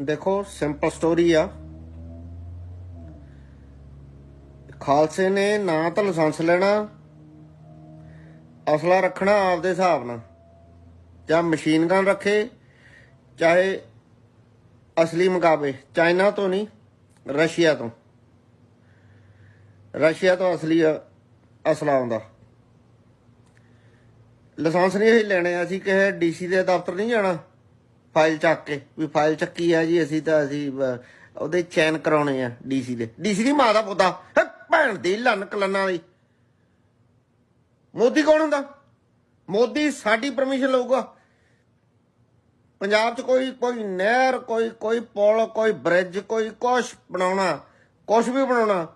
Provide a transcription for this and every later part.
ਦੇਖੋ simple story ਆ। ਖਾਲਸੇ ਨੇ ਨਾ ਤਾਂ ਲਾਇਸੈਂਸ ਲੈਣਾ, ਅਸਲਾ ਰੱਖਣਾ ਆਪਦੇ ਹਿਸਾਬ ਨਾਲ। ਜਾਂ ਮਸ਼ੀਨ ਗਨ ਰੱਖੇ, ਚਾਹੇ ਅਸਲੀ ਮੁਕਾਬਲੇ, ਚਾਈਨਾ ਤੋਂ ਨਹੀਂ, ਰਸ਼ੀਆ ਤੋਂ। ਰਸ਼ੀਆ ਤੋਂ ਅਸਲੀ, ਅ- ਅਸਲਾ ਆਉਂਦਾ। ਲਾਇਸੈਂਸ ਨਹੀਂ ਅਸੀਂ ਲੈਣੇ, ਅਸੀਂ ਕਿਸੇ ਡੀਸੀ ਦੇ ਦਫ਼ਤਰ ਨਹੀਂ ਜਾਣਾ। ਫਾਈਲ ਚੱਕ ਕੇ, ਵੀ ਫਾਈਲ ਚੱਕੀ ਆ ਜੀ, ਅਸੀਂ ਤਾਂ ਅਸੀਂ ਉਹਦੇ ਚੈਨ ਕਰਾਉਣੇ ਆ ਡੀਸੀ ਦੇ। ਡੀਸੀ ਦੀ ਮਾਂ ਦਾ ਪੁੱਤਾ ਭੈਣ ਦੀ ਲੰਨ ਕਲੰਨਾਂ ਦੀ। ਮੋਦੀ ਕੌਣ ਹੁੰਦਾ? ਮੋਦੀ ਸਾਡੀ ਪਰਮਿਸ਼ਨ ਲਊਗਾ। ਪੰਜਾਬ 'ਚ ਕੋਈ ਕੋਈ ਨਹਿਰ, ਕੋਈ ਕੋਈ ਪੁਲ, ਕੋਈ ਬ੍ਰਿਜ ਕੋਈ ਕੁਛ ਬਣਾਉਣਾ, ਕੁਛ ਵੀ ਬਣਾਉਣਾ।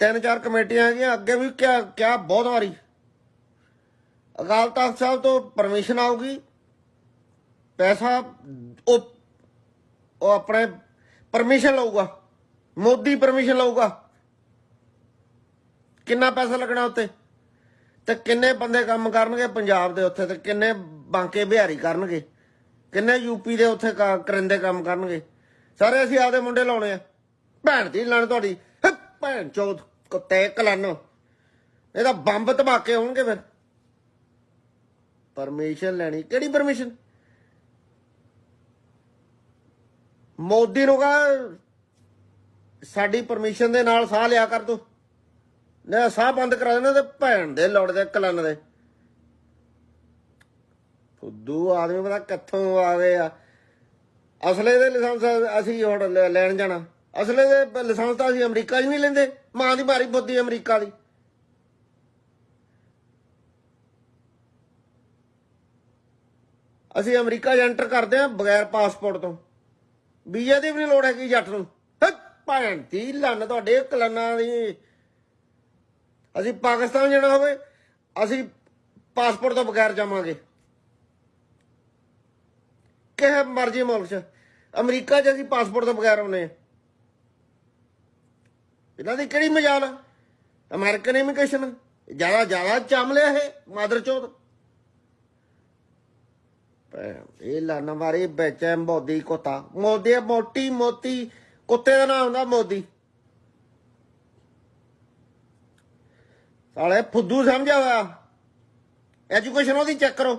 ਤਿੰਨ ਚਾਰ ਕਮੇਟੀਆਂ ਹੈਗੀਆਂ, ਅੱਗੇ ਵੀ ਕਿਆ ਕਿਆ ਬਹੁਤ ਵਾਰੀ। ਅਕਾਲ ਤਖਤ ਸਾਹਿਬ ਤੋਂ ਪਰਮਿਸ਼ਨ ਆਊਗੀ। ਪੈਸਾ, ਉਹ ਉਹ ਆਪਣੇ ਪਰਮਿਸ਼ਨ ਲਊਗਾ। ਮੋਦੀ ਪਰਮਿਸ਼ਨ ਲਊਗਾ। ਕਿੰਨਾ ਪੈਸਾ ਲੱਗਣਾ ਉੱਤੇ ਤੇ ਕਿੰਨੇ ਬੰਦੇ ਕੰਮ ਕਰਨਗੇ ਪੰਜਾਬ ਦੇ ਉੱਥੇ ਤੇ ਕਿੰਨੇ ਬਾਂਕੇ ਬਿਹਾਰੀ ਕਰਨਗੇ? ਕਿੰਨੇ ਯੂਪੀ ਦੇ ਉੱਥੇ ਕਰਿੰਦੇ ਕੰਮ ਕਰਨਗੇ? ਸਾਰੇ ਅਸੀਂ ਆਪਦੇ ਮੁੰਡੇ ਲਾਉਣੇ ਆ। ਭੈਣ ਦੀ ਲਣ ਤੁਹਾਡੀ। ਭੈਣ ਚੋਦ, ਕੁੱਤੇ, ਕਲਨ। ਇਹਦਾ ਬੰਬ ਧਮਾਕੇ ਹੋਣਗੇ ਫਿਰ। ਪਰਮਿਸ਼ਨ ਲੈਣੀ। ਕਿਹੜੀ ਪਰਮਿਸ਼ਨ ਮੋਦੀ ਨੂੰ ਕਹ, ਸਾਡੀ ਪਰਮਿਸ਼ਨ ਦੇ ਨਾਲ ਸਾਹ ਲਿਆ ਕਰ ਤੂੰ। ਨਾ, ਸਾਹ ਬੰਦ ਕਰਾ ਦੇਣਾ ਤੇ ਭੈਣ ਦੇ ਲੋੜ ਦੇ, ਕਲਨ ਦੇ। ਫੁੱਦੂ ਆਦਮੀ ਪਤਾ ਕਿੱਥੋਂ ਆ ਆ। ਅਸਲੇ ਦੇ ਲਾਇਸੈਂਸ ਅਸੀਂ ਹੁਣ ਲੈਣ ਜਾਣਾ। ਅਸਲੇ ਦੇ ਲਾਇਸੈਂਸ ਤਾਂ ਅਸੀਂ ਅਮਰੀਕਾ 'ਚ ਨਹੀਂ ਲੈਂਦੇ। ਮਾਂ ਦੀ ਮਾਰੀ ਬੁੱਧੀ ਅਮਰੀਕਾ ਦੀ। ਅਸੀਂ ਅਮਰੀਕਾ 'ਚ ਐਂਟਰ ਕਰਦੇ ਆ ਬਗੈਰ ਪਾਸਪੋਰਟ ਤੋਂ। ਵੀਜ਼ੇ ਦੀ ਵੀ ਨਹੀਂ ਲੋੜ ਹੈਗੀ ਜੱਟ ਨੂੰ। ਹੈ ਦੀ ਲੰਨ ਤੁਹਾਡੇ ਕਲਨਾਂ ਦੀ। ਅਸੀਂ ਪਾਕਿਸਤਾਨ ਜਾਣਾ ਹੋਵੇ, ਅਸੀਂ ਪਾਸਪੋਰਟ ਤੋਂ ਬਗੈਰ ਜਾਵਾਂਗੇ। ਕਿਹ ਮਰਜ਼ੀ ਮੁਲਕ 'ਚ। ਅਮਰੀਕਾ 'ਚ ਅਸੀਂ ਪਾਸਪੋਰਟ ਤੋਂ ਬਗੈਰ ਆਉਨੇ ਆ। ਇਹਨਾਂ ਦੀ ਕਿਹੜੀ ਮਜਾਲ ਆ? ਅਮਰੀਕਨ ਇਮੀਗ੍ਰੇਸ਼ਨ ਜ਼ਿਆਦਾ ਜ਼ਿਆਦਾ ਚੰਮ ਲਿਆ ਇਹ, ਮਾਦਰ ਚੋਦ ਇਹ ਮਾਰੀ ਵਿੱਚ ਮੋਦੀ ਕੋਤਾ। ਮੋਦੀ ਮੋਟੀ ਮੋਤੀ, ਕੁੱਤੇ ਦਾ ਨਾਮ ਹੁੰਦਾ ਮੋਦੀ। ਸਾਲੇ ਫੁੱਦੂ ਸਮਝਿਆ ਹੋਇਆ। ਐਜੂਕੇਸ਼ਨ ਉਹਦੀ ਚੈੱਕ ਕਰੋ।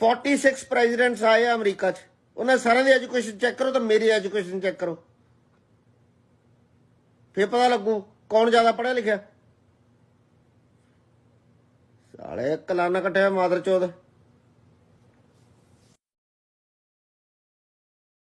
46 ਪ੍ਰੈਜ਼ੀਡੈਂਟਸ ਆਏ ਆ ਅਮਰੀਕਾ 'ਚ। ਉਹਨਾਂ ਸਾਰਿਆਂ ਦੀ ਐਜੂਕੇਸ਼ਨ ਚੈੱਕ ਕਰੋ ਤਾਂ ਮੇਰੀ ਐਜੂਕੇਸ਼ਨ ਚੈੱਕ ਕਰੋ। ਫੇਰ ਪਤਾ ਲੱਗੂ ਕੌਣ ਜ਼ਿਆਦਾ ਪੜਿਆ ਲਿਖਿਆ। ਸਾਲੇ ਕਲਾਨਾ ਕੱਟਿਆ ਮਾਦਰ ਚੋਦ।